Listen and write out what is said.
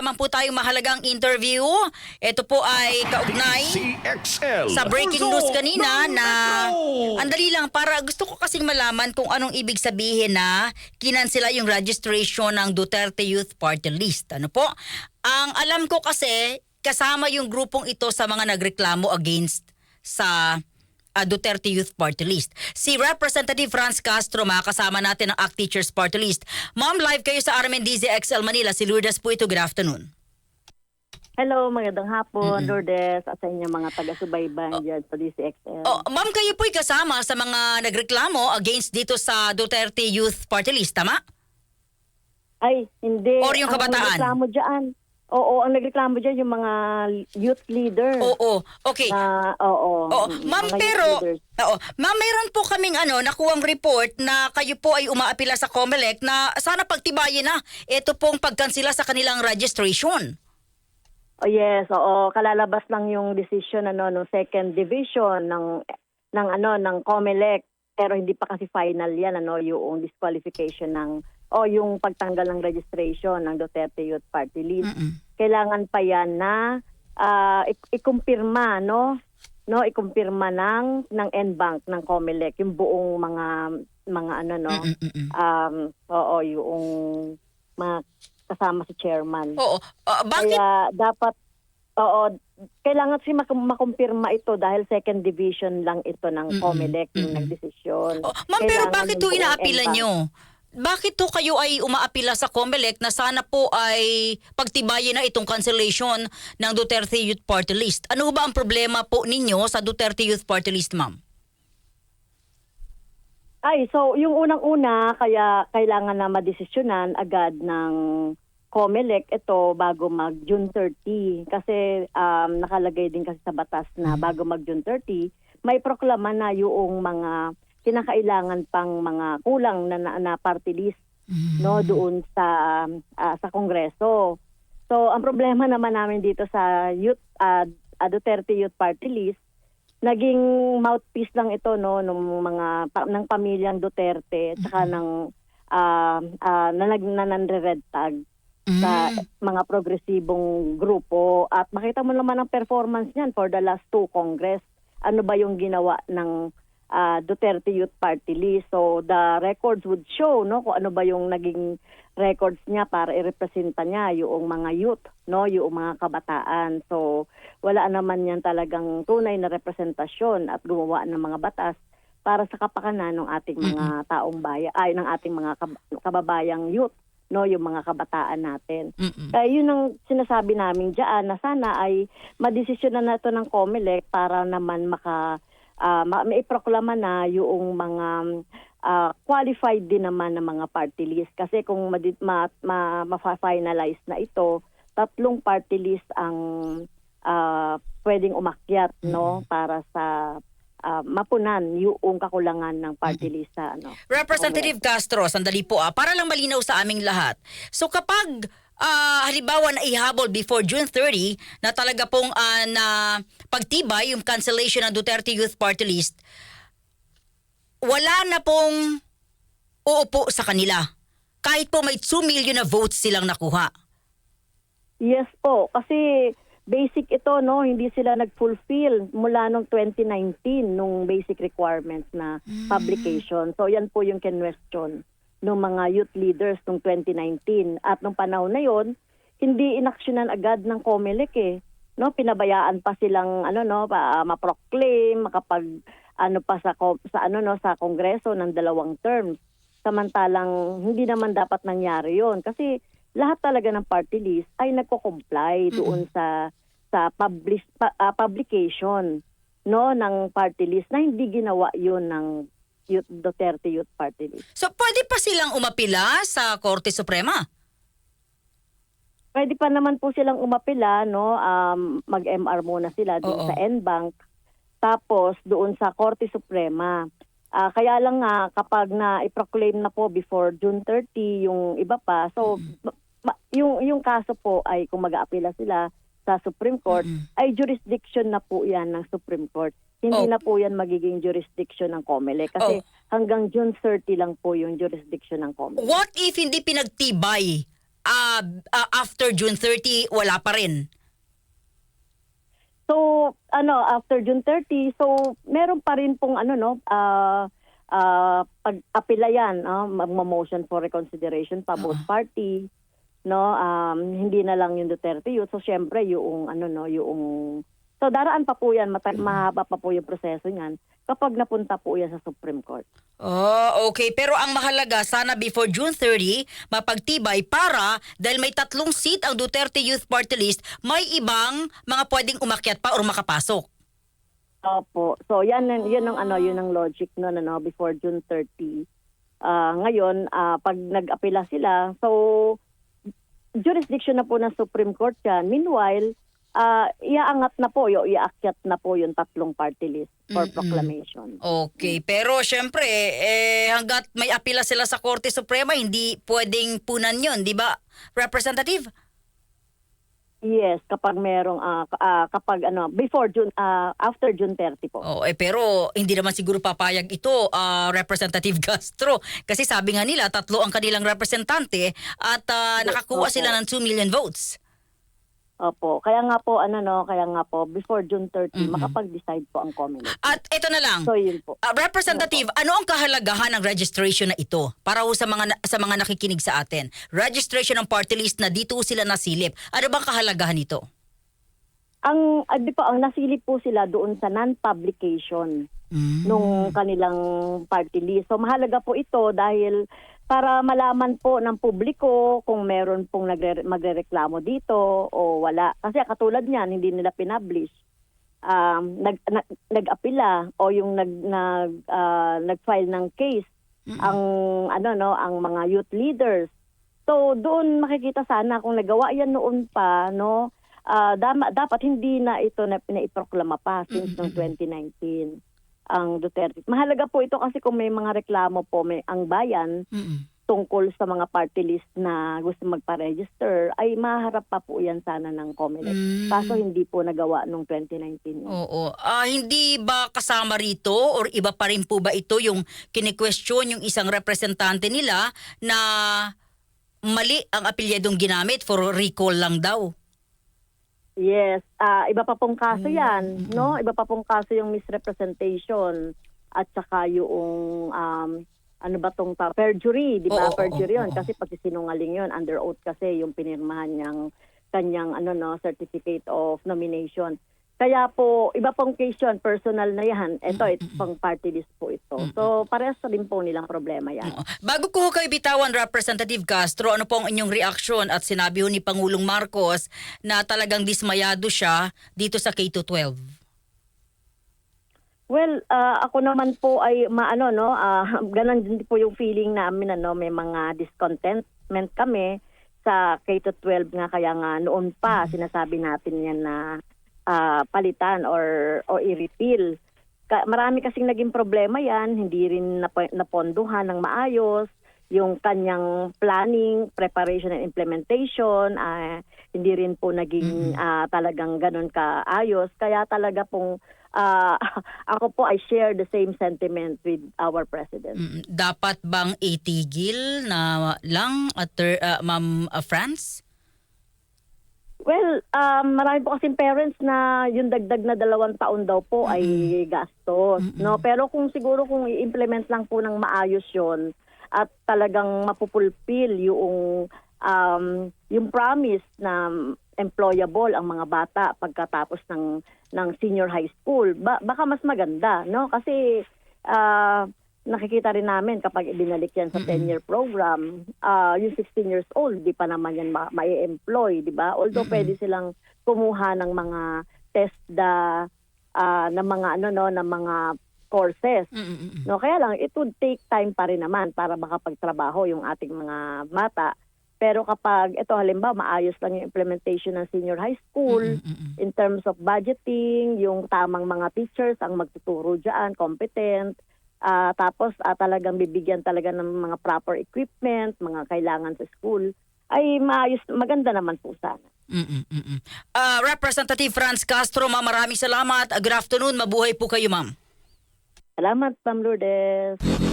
naman po tayong mahalagang interview. Ito po ay kaugnay CXL. sa breaking news kanina na andali lang para gusto ko kasing malaman kung anong ibig sabihin na kinansela yung registration ng Duterte Youth Party List. Ano po? Ang alam ko kasi kasama yung grupong ito sa mga nagreklamo against sa ah, Duterte Youth Party List. Si Representative Franz Castro, makakasama natin ang ACT Teachers Party List. Ma'am, live kayo sa RMNDZ XL Manila. Si Lourdes po ito. Good afternoon. Hello, magandang hapon, Lourdes, at sa inyong mga taga-subayban dyan sa DCXL. Oh, ma'am, kayo po'y kasama sa mga nagreklamo against dito sa Duterte Youth Party List, tama? Ay, hindi. Or yung kabataan? Ang nagreklamo dyan. Oo, ang nagreklamo dyan yung mga youth leader. Oo. Okay. Na, oo. Oo, ma'am, pero, oo, ma'am, meron po kaming ano, nakuwang report na kayo po ay umaapila sa COMELEC na sana pagtibayin na ito pong pagkansila sa kanilang registration. Oh, yes, oo. Kalalabas lang yung decision ano, ng second division ng, ng, ano, ng COMELEC. Pero hindi pa kasi final yan, ano, yung disqualification ng, o yung pagtanggal ng registration ng Duterte Youth Party List. Mm-mm. kailangan pa yan na ah, ik- ikumpirma no no ikumpirma ng ng NBank ng COMELEC yung buong mga mga ano no Mm-mm-mm. um oo yung mga kasama si chairman Oo. Ah, bakit? kaya dapat oo kailangan si mak- makumpirma ito dahil second division lang ito Mm-mm. ng COMELEC yung Mm-mm. nagdesisyon Oh, ma'am, pero bakit yung to buong inaapila nyo? Bakit to kayo ay umaapila sa COMELEC na sana po ay pagtibayin na itong cancellation ng Duterte Youth Party List? Ano ba ang problema po ninyo sa Duterte Youth Party List, ma'am? Ay, so yung unang-una, kaya kailangan na madesisyonan agad ng COMELEC ito bago mag June 30. Kasi um, nakalagay din kasi sa batas na bago mag June 30, may proklama na yung mga kinakailangan pang mga kulang na, na, na party list no doon sa ah, sa Kongreso. So ang problema naman namin dito sa youth ah, Duterte Youth Party List naging mouthpiece lang ito no ng mga pa, ng pamilyang Duterte at saka ng ah ah, na nag na red tag sa Mm. mga progresibong grupo at makita mo naman ang performance niyan for the last two congress ano ba yung ginawa ng ah, Duterte Youth Party List. So the records would show no kung ano ba yung naging records niya para irepresenta niya yung mga youth no yung mga kabataan. So wala naman yan talagang tunay na representasyon at gumawa ng mga batas para sa kapakanan ng ating mga taong bayan ay ng ating mga kab- kababayang youth no yung mga kabataan natin. Mm-mm. kaya yun ang sinasabi namin diyan na sana ay madesisyonan na ito ng COMELEC para naman maka ma- maiproklama na yung mga ah, qualified din naman ng mga party list. Kasi kung madi- ma, ma, ma-finalize na ito tatlong party list ang ah, pwedeng umakyat no? Para sa ah, mapunan yung kakulangan ng party list sa ano Representative Castro, sandali po ah, para lang malinaw sa aming lahat. So kapag ah, halimbawa na ihabol before June 30 na talaga pong ah, na pagtibay yung cancellation ng Duterte Youth Party List, wala na pong uupo sa kanila. Kahit po may 2 million na votes silang nakuha. Yes po, kasi basic ito no, hindi sila nag-fulfill mula nung 2019 nung basic requirements na publication. So yan po yung question ng mga youth leaders nung 2019 at nung panahon na yon hindi inaksyonan agad ng COMELEC eh. No, pinabayaan pa silang ano no, pa, ma-proclaim, makapag ano pa sa sa ano no sa kongreso ng dalawang terms. Samantalang hindi naman dapat nangyari 'yon kasi lahat talaga ng party list ay nagko-comply doon sa sa publish pa- ah, publication no ng party list na hindi ginawa 'yun ng Youth, Duterte Youth Party List. So pwede pa silang umapila sa Korte Suprema? Pwede pa naman po silang umapila no um, mag-MR muna sila Oo. doon sa NBank tapos doon sa Korte Suprema. Ah, kaya lang nga kapag na i-proclaim na po before June 30 yung iba pa so ma- ma- yung yung kaso po ay kung mag-aapila sila sa Supreme Court ay jurisdiction na po 'yan ng Supreme Court. Hindi Oh. na po 'yan magiging jurisdiction ng COMELEC kasi Oh. hanggang June 30 lang po yung jurisdiction ng COMELEC. What if hindi pinagtibay ah, ah, after June 30 wala pa rin. So, ano, after June 30, so meron pa rin pong ano no, ah ah, pag-apila yan, no, magmo-motion for reconsideration pa both party, no, um, hindi na lang yung Duterte youth. So, syempre, yung ano no, yung So, daraan pa po yan, mata- mahaba pa po yung proseso niyan kapag napunta po yan sa Supreme Court. Oh, okay. Pero ang mahalaga, sana before June 30, mapagtibay para dahil may tatlong seat ang Duterte Youth Party List, may ibang mga pwedeng umakyat pa or makapasok. Opo. So, yan, yan ang ano, yun ang logic no, ano, before June 30. Ah, ngayon, ah, pag nag-apela sila, so, jurisdiction na po ng Supreme Court yan. Meanwhile, ah, iaangat na po, yung iaakyat na po yung tatlong party list for Mm-mm. proclamation. Okay, pero syempre, eh, hanggat may apila sila sa Korte Suprema, hindi pwedeng punan yon, di ba, Representative? Yes, kapag merong, ah, ah, kapag ano, before June, ah, after June 30 po. Oh, eh, pero hindi naman siguro papayag ito, ah, Representative Castro. Kasi sabi nga nila, tatlo ang kanilang representante at ah, nakakuha sila ng 2 million votes. Opo. Kaya nga po, ano no, kaya nga po, before June 30, Mm-mm. makapag-decide po ang Comelec. At ito na lang, So, yun po. Ah, Representative, ano ang kahalagahan ng registration na ito para sa mga sa mga nakikinig sa atin? Registration ng party list na dito sila nasilip. Ano bang kahalagahan nito? Ang, ah, di po, ang nasilip po sila doon sa non-publication nung kanilang party list. So mahalaga po ito dahil para malaman po ng publiko kung meron pong nagre- magrereklamo dito o wala. Kasi katulad niyan, hindi nila pinablish. Um, nag, nag, nag-apila o yung nag, nag, ah, nag-file ng case ang ano no ang mga youth leaders. So doon makikita sana kung nagawa yan noon pa no ah, dama, dapat hindi na ito na pinaiproklama pa since noong 2019 ang Duterte. Mahalaga po ito kasi kung may mga reklamo po may ang bayan Mm-mm. tungkol sa mga party list na gusto magpa-register ay maharap pa po yan sana ng COMELEC. Mm. Kaso hindi po nagawa noong 2019. yun. Oo. Ah, hindi ba kasama rito or iba pa rin po ba ito yung kini-question yung isang representante nila na mali ang apilyadong ginamit for recall lang daw? Yes, ah iba pa pong kaso Mm, 'yan, no? Iba pa pong kaso yung misrepresentation at saka yung um ano ba tong ta- perjury, di ba? Oo, oo, perjury 'yun oo. kasi pagsisinungaling 'yun under oath kasi yung pinirmahan niyang kanyang ano no, certificate of nomination. Kaya po, iba pong case yun, personal na yan. Ito, ito pang party list po ito. So, parehas rin po nilang problema yan. Oo. Bago ko kayo bitawan, Representative Castro, ano po ang inyong reaksyon at sinabi ho ni Pangulong Marcos na talagang dismayado siya dito sa K-12? Well, ah, ako naman po ay maano no, ah ganun din po yung feeling namin ano, may mga discontentment kami sa K-12 nga kaya nga noon pa sinasabi natin yan na ah, palitan or or i-repeal. Ka- marami kasing naging problema yan, hindi rin nap- naponduhan ng maayos yung kanyang planning, preparation and implementation, ah, hindi rin po naging ah, talagang ganun kaayos. Kaya talaga pong ah, ako po I share the same sentiment with our president. Mm, dapat bang itigil na lang at uh, Ma'am uh, France? Well, um, marami po kasing parents na yung dagdag na dalawang taon daw po ay gastos. No? Pero kung siguro kung i-implement lang po ng maayos yon at talagang mapupulpil yung um, yung promise na employable ang mga bata pagkatapos ng ng senior high school, ba- baka mas maganda, no? Kasi ah, nakikita rin namin kapag ibinalik yan sa 10-year program, ah, yung 16 years old, di pa naman yan ma- ma-employ, di ba? Although pwede silang kumuha ng mga test da ah, ng mga ano no, ng mga courses. Mm-mm. No, kaya lang it would take time pa rin naman para makapagtrabaho yung ating mga bata. Pero kapag ito halimbawa maayos lang yung implementation ng senior high school Mm-mm. in terms of budgeting, yung tamang mga teachers ang magtuturo diyan, competent, ah, tapos ah, talagang bibigyan talaga ng mga proper equipment, mga kailangan sa school, ay maayos, maganda naman po sana. Mm-mm, mm-mm. Ah, Representative Franz Castro, ma'am, maraming salamat. Good afternoon, mabuhay po kayo, ma'am. Salamat, Ma'am Lourdes.